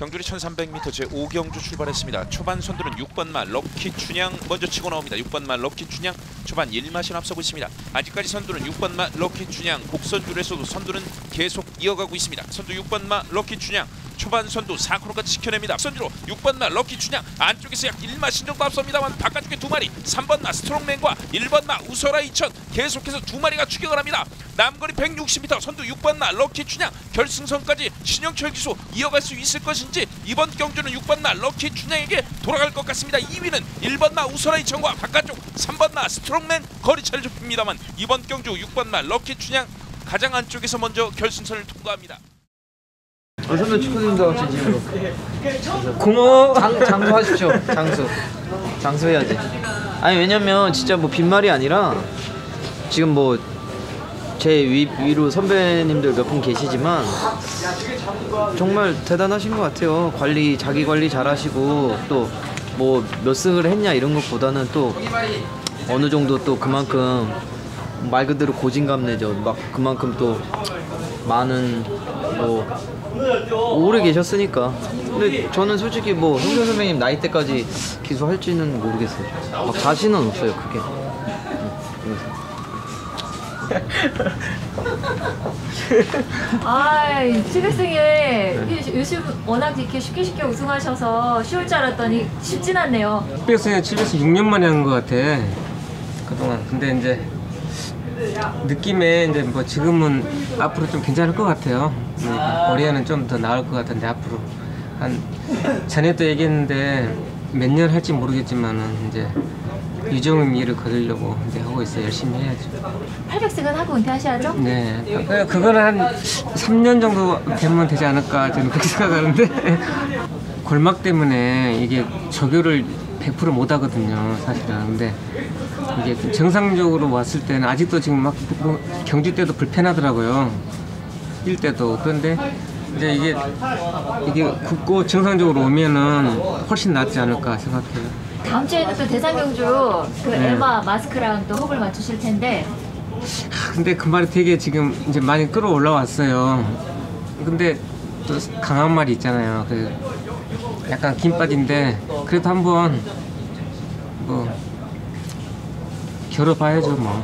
경주리 1300m 제5경주 출발했습니다. 초반 선두는 6번마 럭키 춘향 먼저 치고 나옵니다. 6번마 럭키 춘향 초반 1마신 앞서고 있습니다. 아직까지 선두는 6번마 럭키 춘향 곡선줄에서도 선두는 계속 이어가고 있습니다. 선두 6번마 럭키 춘향 초반 선두 4코너까지 지켜냅니다. 선두로 6번마 럭키 춘향 안쪽에서 약 1마 신 정도 앞섭니다만 바깥쪽에 두 마리 3번마 스트롱맨과 1번마 우서라 2000 계속해서 두 마리가 추격을 합니다. 남거리 160m 선두 6번마 럭키 춘향 결승선까지 신영철 기수 이어갈 수 있을 것인지 이번 경주는 6번마 럭키 춘향에게 돌아갈 것 같습니다. 2위는 1번마 우서라 2000과 바깥쪽 3번마 스트롱맨 거리차를 좁힙니다만 이번 경주 6번마 럭키 춘향 가장 안쪽에서 먼저 결승선을 통과합니다. 아, 선배 축하드립니다. 진심으로 고마워. 장, 장수 하십시오 장수. 장수 해야지. 아니 왜냐면 진짜 뭐 빈말이 아니라 지금 뭐 제 위로 선배님들 몇 분 계시지만 정말 대단하신 것 같아요. 관리 자기 관리 잘하시고 또 뭐 몇 승을 했냐 이런 것보다는 또 어느 정도 또 그만큼 말 그대로 고진감래죠. 막 그만큼 또 많은 뭐 오래 계셨으니까. 근데 저는 솔직히 뭐 홍준 선배님 나이 때까지 기수할지는 모르겠어요. 막 자신은 없어요, 그게. 아, 700승에 요즘 워낙 이렇게 쉽게 쉽게 우승하셔서 쉬울 줄 알았더니 쉽진 않네요. 600승에 700승 6년 만에 한 것 같아. 그동안. 근데 이제 느낌에 이제 뭐 지금은 앞으로 좀 괜찮을 것 같아요. 네, 올해는 좀 더 나을 것 같은데 앞으로 한 전에도 얘기했는데 몇 년 할지 모르겠지만은 이제 유종의 미를 거두려고 이제 하고 있어요. 열심히 해야죠. 800승은 하고 은퇴하셔야죠. 네. 그- 그거는 한 3년 정도 되면 되지 않을까 저는 그렇게 생각하는데 골막 때문에 이게 조교를 100%못 하거든요, 사실은. 근데 이게 정상적으로 왔을 때는 아직도 지금 막뭐 경주 때도 불편하더라고요. 뛸 때도. 그런데 이제 이게 이게 굳고 정상적으로 오면은 훨씬 낫지 않을까 생각해요. 다음 주에는 또 대상경주 그 네. 에마 마스크랑 또 호흡을 맞추실 텐데 근데 그 말이 되게 지금 이제 많이 끌어올라왔어요. 근데 또 강한 말이 있잖아요. 그 약간 김밥인데 그래도 한번 뭐 겨뤄봐야죠 뭐.